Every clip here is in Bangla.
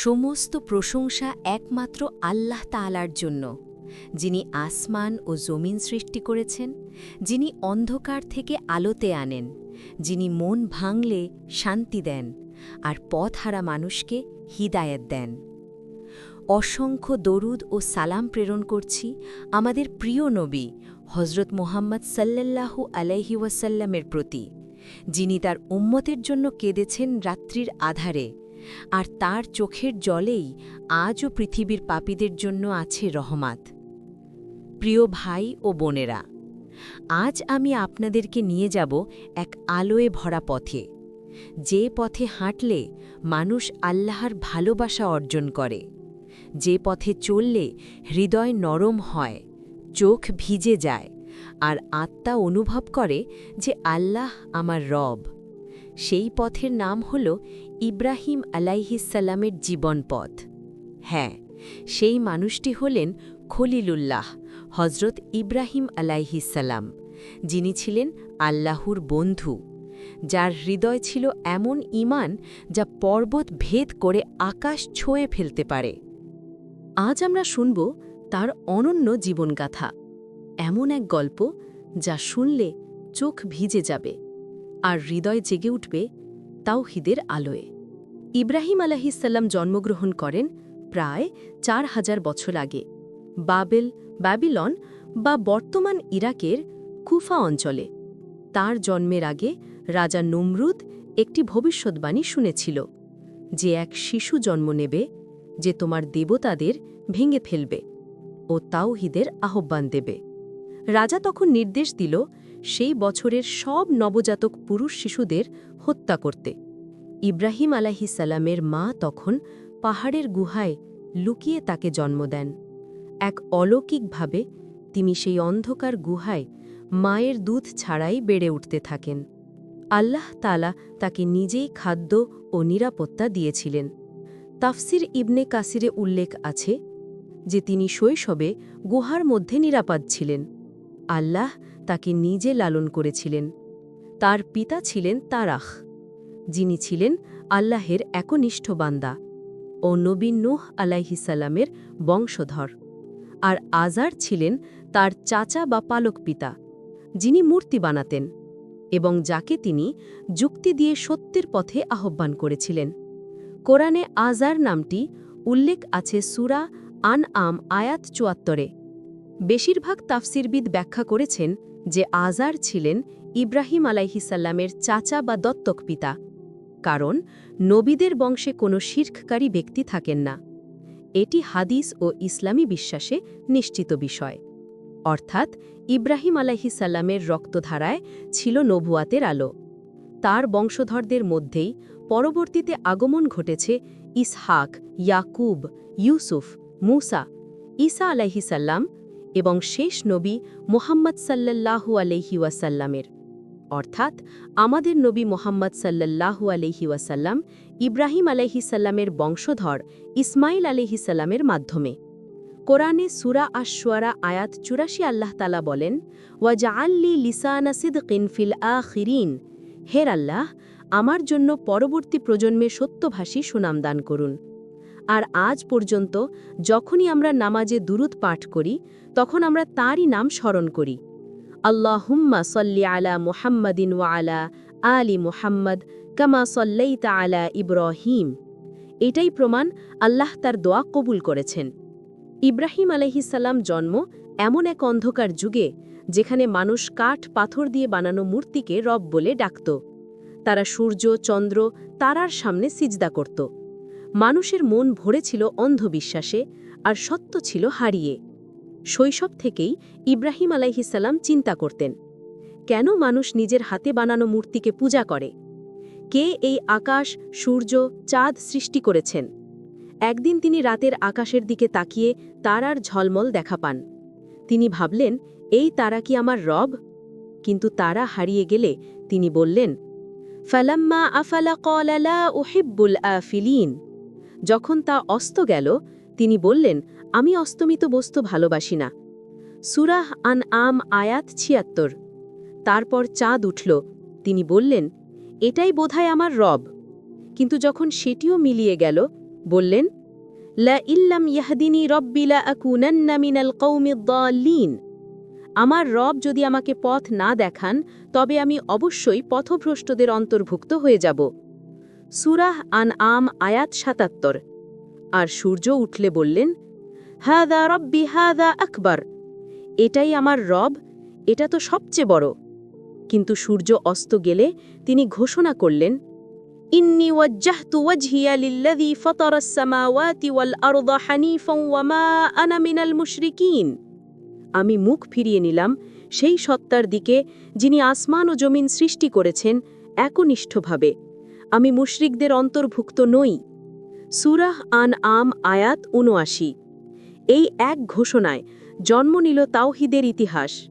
সমস্ত প্রশংসা একমাত্র আল্লাহ তাআলার জন্য, যিনি আসমান ও জমিন সৃষ্টি করেছেন, যিনি অন্ধকার থেকে আলোতে আনেন, যিনি মন ভাঙলে শান্তি দেন, আর পথহারা মানুষকে হিদায়ত দেন। অসংখ্য দরুদ ও সালাম প্রেরণ করছি আমাদের প্রিয় নবী হজরত মোহাম্মদ সাল্লাল্লাহু আলাইহি ওয়াসাল্লামের প্রতি, যিনি তার উম্মতের জন্য কেঁদেছেন রাত্রির আধারে। আর তার চোখের জলেই আজও পৃথিবীর পাপীদের জন্য আছে রহমাত। প্রিয় ভাই ও বোনেরা, আজ আমি আপনাদেরকে নিয়ে যাব এক আলোয় ভরা পথে। যে পথে হাঁটলে মানুষ আল্লাহর ভালোবাসা অর্জন করে। যে পথে চললে হৃদয় নরম হয়, চোখ ভিজে যায় আর আত্মা অনুভব করে যে আল্লাহ আমার রব। সেই পথের নাম হল ইব্রাহিম আলাইহিসাল্লামের জীবনপথ হ্যাঁ সেই মানুষটি হলেন খলিলুল্লাহ হজরত ইব্রাহিম আলাইহিসাল্লাম যিনি ছিলেন আল্লাহর বন্ধু। যার হৃদয় ছিল এমন ইমান যা পর্বত ভেদ করে আকাশ ছোঁয়ে ফেলতে পারে। আজ আমরা শুনব তার অনন্য জীবনগাথা। এমন এক গল্প যা শুনলে চোখ ভিজে যাবে আর হৃদয় জেগে উঠবে তাওহিদের আলোয়। ইব্রাহিম আলাহিসাল্লাম জন্মগ্রহণ করেন প্রায় চার হাজার বছর আগে। বাবেল ব্যাবিলন বা বর্তমান ইরাকের কুফা অঞ্চলে। তার জন্মের আগে রাজা নমরুদ একটি ভবিষ্যৎবাণী শুনেছিল, যে এক শিশু জন্ম নেবে যে তোমার দেবতাদের ভেঙে ফেলবে ও তাওহিদের আহ্বান দেবে। রাজা তখন নির্দেশ দিল সেই বছরের সব নবজাতক পুরুষ শিশুদের হত্যা করতে। ইব্রাহিম আলাহিসাল্লামের মা তখন পাহাড়ের গুহায় লুকিয়ে তাকে জন্ম দেন। এক অলৌকিকভাবে তিনি সেই অন্ধকার গুহায় মায়ের দুধ ছাড়াই বেড়ে উঠতে থাকেন। আল্লাহ তালা তাকে নিজেই খাদ্য ও নিরাপত্তা দিয়েছিলেন। তাফসির ইবনে কাসিরে উল্লেখ আছে যে তিনি শৈশবে গুহার মধ্যে নিরাপদ ছিলেন। আল্লাহ তাকে নিজে লালন করেছিলেন। তার পিতা ছিলেন তারাখ যিনি ছিলেন আল্লাহের একনিষ্ঠ বান্দা ও নবীন নুহ আলাইহিসাল্লামের বংশধর। আর আজার ছিলেন তার চাচা বা পালক পিতা, যিনি মূর্তি বানাতেন এবং যাকে তিনি যুক্তি দিয়ে সত্যের পথে আহ্বান করেছিলেন। কোরআনে আজার নামটি উল্লেখ আছে সুরা আন আম আয়াত চুয়াত্তরে। বেশিরভাগ তাফসিরবিদ ব্যাখ্যা করেছেন যে আজার ছিলেন ইব্রাহিম আলাইহিসাল্লামের চাচা বা দত্তক পিতা। কারণ নবীদের বংশে কোনো শীর্ঘকারী ব্যক্তি থাকেন না। এটি হাদিস ও ইসলামী বিশ্বাসে নিশ্চিত বিষয়। অর্থাৎ ইব্রাহিম আলাইহিসাল্লামের রক্তধারায় ছিল নবুয়াতের আলো। তার বংশধরদের মধ্যেই পরবর্তীতে আগমন ঘটেছে ইসহাক, ইয়াকুব, ইউসুফ, মুসা, ঈসা আলাইহিসাল্লাম এবং শেষ নবী মোহাম্মদ সাল্লাল্লাহু আলহি ওয়াসাল্লামের। অর্থাৎ আমাদের নবী মোহাম্মদ সাল্লাল্লাহু আলহি ওয়াসাল্লাম ইব্রাহিম আলহিসাল্লামের বংশধর ইসমাইল আলহিসাল্লামের মাধ্যমে। কোরআনে সুরা আশোয়ারা আয়াত চুরাশি আল্লাহ তালা বলেন ওয়াজা আল্লি লিসানা সিদ্কিন ফিল আখিরিন। হের আল্লাহ, আমার জন্য পরবর্তী প্রজন্মে সত্যভাষী সুনাম দান করুন। আর আজ পর্যন্ত যখনই আমরা নামাজে দুরুদ পাঠ করি, তখন আমরা তারই নাম স্মরণ করি। আল্লাহুম্মা সল্লি আলা মুহাম্মাদিন ওয়া আলা আলি মুহাম্মদ কামা সল্লাইতা আলা ইব্রাহিম। এটাই প্রমাণ আল্লাহ তার দোয়া কবুল করেছেন। ইব্রাহিম আলহিসাল্লাম জন্ম এমন এক অন্ধকার যুগে যেখানে মানুষ কাঠ পাথর দিয়ে বানানো মূর্তিকে রব বলে ডাকত। তারা সূর্য, চন্দ্র, তারার সামনে সিজদা করত। মানুষের মন ভরেছিল অন্ধবিশ্বাসে আর সত্য ছিল হারিয়ে। শৈশব থেকেই ইব্রাহিম আলাইহিসাল্লাম চিন্তা করতেন, কেন মানুষ নিজের হাতে বানানো মূর্তিকে পূজা করে? কে এই আকাশ, সূর্য, চাঁদ সৃষ্টি করেছেন? একদিন তিনি রাতের আকাশের দিকে তাকিয়ে তারার ঝলমল দেখা পান। তিনি ভাবলেন, এই তারা কি আমার রব? কিন্তু তারা হারিয়ে গেলে তিনি বললেন, ফালাম্মা আফালা কলালা ওহিব্বুল আফিলিন। যখন তা অস্ত গেল, তিনি বললেন আমি অস্তমিত বস্তু ভালোবাসি না। সুরাহ আন আম আয়াত ছিয়াত্তর। তারপর চাঁদ উঠল। তিনি বললেন, এটাই বোধহয় আমার রব। কিন্তু যখন সেটিও মিলিয়ে গেল, বললেন ইল্লাম ইয়াহদিনী রব্বি লা আকুনান্না মিনাল আমার রব যদি আমাকে পথ না দেখান, তবে আমি অবশ্যই পথভ্রষ্টদের অন্তর্ভুক্ত হয়ে যাব। সুরাহ আন আম আয়াত সাতাত্তর। আর সূর্য উঠলে বললেন হাদা রব্বি হাদা আকবর। এটাই আমার রব, এটা তো সবচেয়ে বড়। কিন্তু সূর্য অস্ত গেলে তিনি ঘোষণা করলেন, ইন্নি ওয়াজ্জাহতু ওয়াজহিয়া লিল্লাযী ফাতারাস সামাওয়াতি ওয়াল আরদা হানিফাও ওয়া মা আনা মিনাল মুশরিকিন। আমি মুখ ফিরিয়ে নিলাম সেই সত্তার দিকে যিনি আসমান ও জমিন সৃষ্টি করেছেন একনিষ্ঠভাবে। আমি মুশরিকদের অন্তর্ভুক্ত নই। সুরাহ আন আম আয়াত উনআশি এই এক ঘোষণায় জন্ম নিল তাওহিদের ইতিহাস।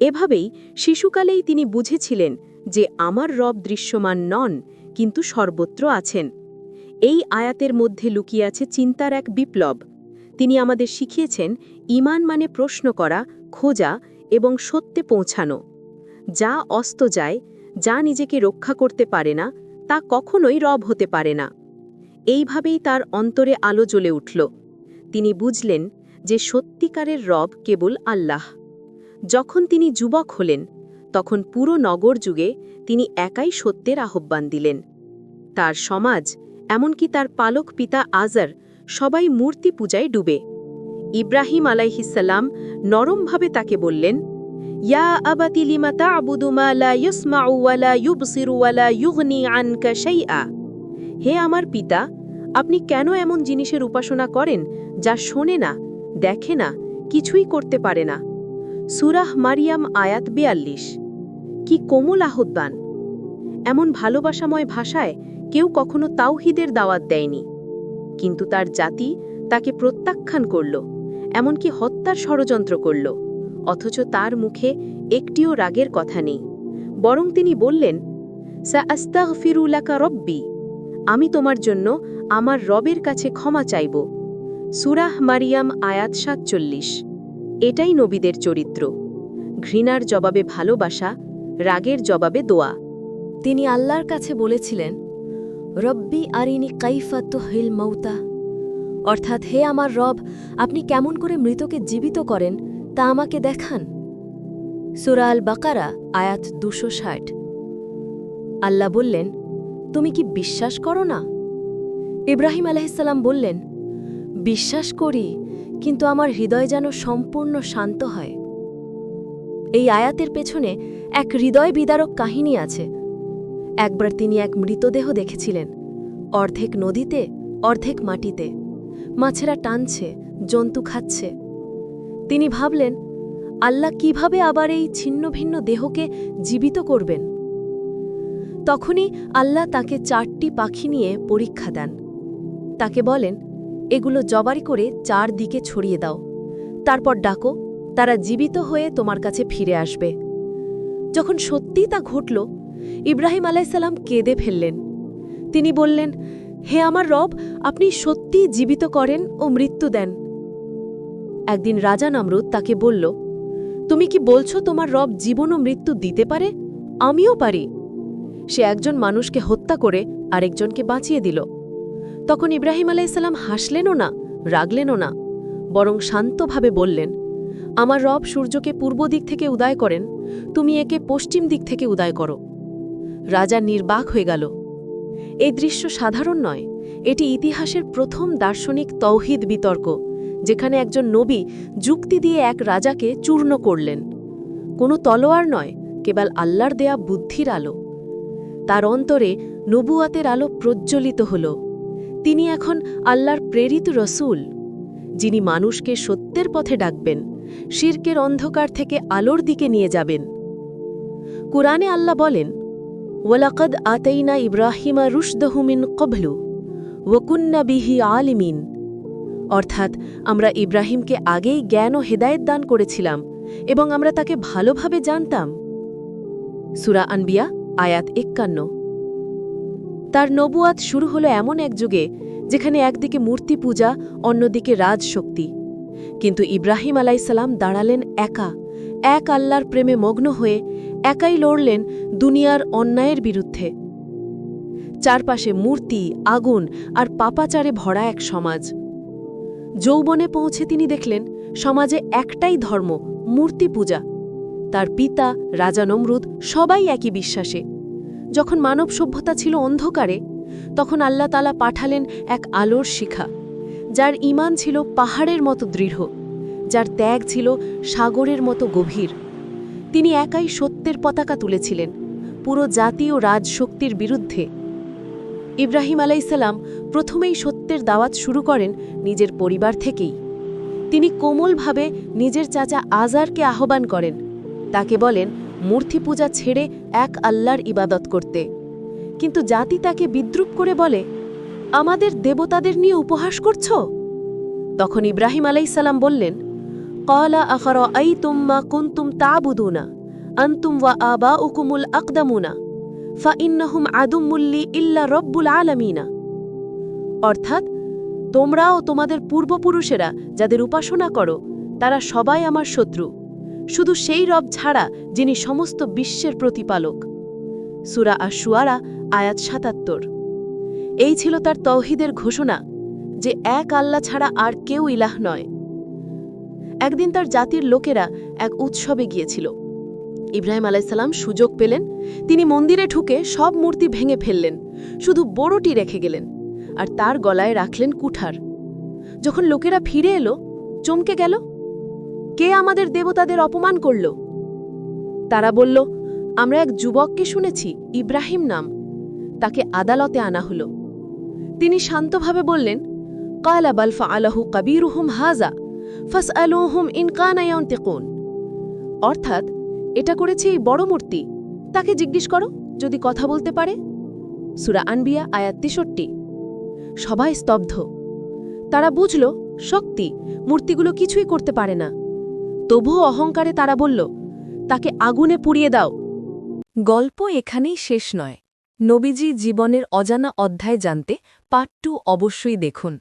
এভাবেই শিশুকালেই তিনি বুঝেছিলেন যে আমার রব দৃশ্যমান নন, কিন্তু সর্বত্র আছেন। এই আয়াতের মধ্যে লুকিয়ে আছে চিন্তার এক বিপ্লব। তিনি আমাদের শিখিয়েছেন ইমান মানে প্রশ্ন করা, খোঁজা এবং সত্যে পৌঁছানো। যা অস্ত যায়, যা নিজেকে রক্ষা করতে পারে না, তা কখনোই রব হতে পারে না। এইভাবেই তার অন্তরে আলো জ্বলে উঠল। তিনি বুঝলেন যে সত্যিকারের রব কেবল আল্লাহ। যখন তিনি যুবক হলেন, তখন পুরো নগর যুগে তিনি একাই সত্যের আহ্বান দিলেন। তার সমাজ, এমনকি তার পালক পিতা আজার সবাই মূর্তি পূজায় ডুবে। ইব্রাহিম আলাইহিসাল্লাম নরমভাবে তাকে বললেন, ইয়া হে আমার পিতা, আপনি কেন এমন জিনিসের উপাসনা করেন যা শোনে না, দেখে না, কিছুই করতে পারে না। সুরাহ মারিয়াম, আয়াত বেয়াল্লিশ। কি কোমল আহ্বান। এমন ভালোবাসাময় ভাষায় কেউ কখনো তাওহিদের দাওয়াত দেয়নি। কিন্তু তার জাতি তাকে প্রত্যাখ্যান করল, এমনকি হত্যার ষড়যন্ত্র করল। অথচ তার মুখে একটিও রাগের কথা নেই। বরং তিনি বললেন সা আস্তাগ ফিরুলাকা রব্বি। আমি তোমার জন্য আমার রবের কাছে ক্ষমা চাইব। সুরাহ মারিয়াম, আয়াত সাতচল্লিশ। এটাই নবীদের চরিত্র। ঘৃণার জবাবে ভালোবাসা, রাগের জবাবে দোয়া। তিনি আল্লাহর কাছে বলেছিলেন, রব্বি আরিনি কাইফা হিল মৌতা অর্থাৎ, হে আমার রব, আপনি কেমন করে মৃতকে জীবিত করেন তা আমাকে দেখান। সুরা আল বাকারা, আয়াত দুশো ষাট। আল্লাহ বললেন, তুমি কি বিশ্বাস করো না? ইব্রাহিম আলাহিসাল্লাম বললেন বিশ্বাস করি, কিন্তু আমার হৃদয় যেন সম্পূর্ণ শান্ত হয়। এই আয়াতের পেছনে এক হৃদয় বিদারক কাহিনী আছে। একবার তিনি এক মৃতদেহ দেখেছিলেন, অর্ধেক নদীতে, অর্ধেক মাটিতে। মাছেরা টানছে, জন্তু খাচ্ছে। তিনি ভাবলেন, আল্লাহ কীভাবে আবার এই ছিন্ন ভিন্ন দেহকে জীবিত করবেন? তখনই আল্লাহ তাকে চারটি পাখি নিয়ে পরীক্ষা দেন। তাকে বলেন এগুলো জবারি করে চার দিকে ছড়িয়ে দাও। তারপর ডাকো, তারা জীবিত হয়ে তোমার কাছে ফিরে আসবে। যখন সত্যি তা ঘটল, ইব্রাহিম আলাইসাল্লাম কেঁদে ফেললেন। তিনি বললেন, হে আমার রব, আপনি সত্যি জীবিত করেন ও মৃত্যু দেন। একদিন রাজা নামরুদ তাকে বলল, তুমি কি বলছো তোমার রব জীবন ও মৃত্যু দিতে পারে? আমিও পারি। সে একজন মানুষকে হত্যা করে আরেকজনকে বাঁচিয়ে দিল। তখন ইব্রাহিম আলাইসাল্লাম হাসলেনও না, রাগলেনও না, বরং শান্তভাবে বললেন, আমার রব সূর্যকে পূর্ব দিক থেকে উদয় করেন, তুমি একে পশ্চিম দিক থেকে উদয় করো। রাজা নির্বাক হয়ে গেল। এই দৃশ্য সাধারণ নয়, এটি ইতিহাসের প্রথম দার্শনিক তৌহিদ বিতর্ক, যেখানে একজন নবী যুক্তি দিয়ে এক রাজাকে চূর্ণ করলেন। কোনো তলোয়ার নয়, কেবল আল্লাহর দেয়া বুদ্ধির আলো। তার অন্তরে নবুয়াতের আলো প্রজ্জ্বলিত হল। তিনি এখন আল্লাহর প্রেরিত রসুল, যিনি মানুষকে সত্যের পথে ডাকবেন, শির্কের অন্ধকার থেকে আলোর দিকে নিয়ে যাবেন। কুরআনে আল্লাহ বলেন, ওয়ালাকদ আতাইনা ইব্রাহিমা রুশদহুমিন কবলু ওকুন্না বিহি আলিমিন। অর্থাৎ, আমরা ইব্রাহিমকে আগেই জ্ঞান ও হেদায়েত দান করেছিলাম এবং আমরা তাকে ভালোভাবে জানতাম। সুরা আনবিয়া, আয়াত একান্ন। তার নবুয়াত শুরু হলো এমন এক যুগে যেখানে একদিকে মূর্তি পূজা, অন্যদিকে রাজশক্তি। কিন্তু ইব্রাহিম আলাইসাল্লাম দাঁড়ালেন একা, এক আল্লাহর প্রেমে মগ্ন হয়ে একাই লড়লেন দুনিয়ার অন্যায়ের বিরুদ্ধে। চারপাশে মূর্তি, আগুন আর পাপাচারে ভরা এক সমাজ। যৌবনে পৌঁছে তিনি দেখলেন, সমাজে একটাই ধর্ম, মূর্তি পূজা। তার পিতা, রাজা নমরুদ, সবাই একই বিশ্বাসে। যখন মানব সভ্যতা ছিল অন্ধকারে, তখন আল্লাহ তালা পাঠালেন এক আলোর শিখা, যার ইমান ছিল পাহাড়ের মতো দৃঢ়, যার ত্যাগ ছিল সাগরের মতো গভীর। তিনি একাই সত্যের পতাকা তুলেছিলেন, পুরো জাতি ও রাজশক্তির বিরুদ্ধে। ইব্রাহিম আলাইসাল্লাম প্রথমেই সত্যের দাওয়াত শুরু করেন নিজের পরিবার থেকেই। তিনি কোমলভাবে নিজের চাচা আজারকে আহ্বান করেন, তাকে বলেন মূর্তি পূজা ছেড়ে এক আল্লাহর ইবাদত করতে। কিন্তু জাতি তাকে বিদ্রুপ করে বলে, আমাদের দেবতাদের নিয়ে উপহাস করছ? তখন ইব্রাহিম আলাইসাল্লাম বললেন কলা আখর আই তুম্মা কুন্তুম তাবুদুনা, আন্তুম ওয়া আবা উকুমুল আকদামুনা, ফা ইন্নাহুম আদুমুল্লি ইল্লা রব্বুল আলমিনা। অর্থাৎ তোমরা ও তোমাদের পূর্বপুরুষেরা যাদের উপাসনা করো, তারা সবাই আমার শত্রু। শুধু সেই রব ছাড়া যিনি সমস্ত বিশ্বের প্রতিপালক। সুরা আশুয়ারা আয়াত সাতাত্তর। এই ছিল তার তৌহিদের ঘোষণা যে এক আল্লাহ ছাড়া আর কেউ ইলাহ নয়। একদিন তার জাতির লোকেরা এক উৎসবে গিয়েছিল। ইব্রাহিম আলাইসাল্লাম সুযোগ পেলেন, তিনি মন্দিরে ঢুকে সব মূর্তি ভেঙে ফেললেন, শুধু বড়টি রেখে গেলেন আর তার গলায় রাখলেন কুঠার। যখন লোকেরা ফিরে এলো, চমকে গেল কে আমাদের দেবতাদের অপমান করল? তারা বলল, আমরা এক যুবককে শুনেছি, ইব্রাহিম নাম। তাকে আদালতে আনা হল। তিনি শান্তভাবে বললেন, কালা বালফা আলাহু কবিরুহুম হাজা ফাস আলুহুম ইনকানায়ন্তেকুন অর্থাৎ, এটা করেছে এই বড় মূর্তি। তাকে জিজ্ঞেস করো, যদি কথা বলতে পারে। সুরা আনবিয়া, আয়াত তেষট্টি। সবাই স্তব্ধ। তারা বুঝল, শক্তি, মূর্তিগুলো কিছুই করতে পারে না। তবুও অহংকারে তারা বলল, তাকে আগুনে পুড়িয়ে দাও। গল্প এখানেই শেষ নয়। নবীজি জীবনের অজানা অধ্যায় জানতে পার্ট টু অবশ্যই দেখুন।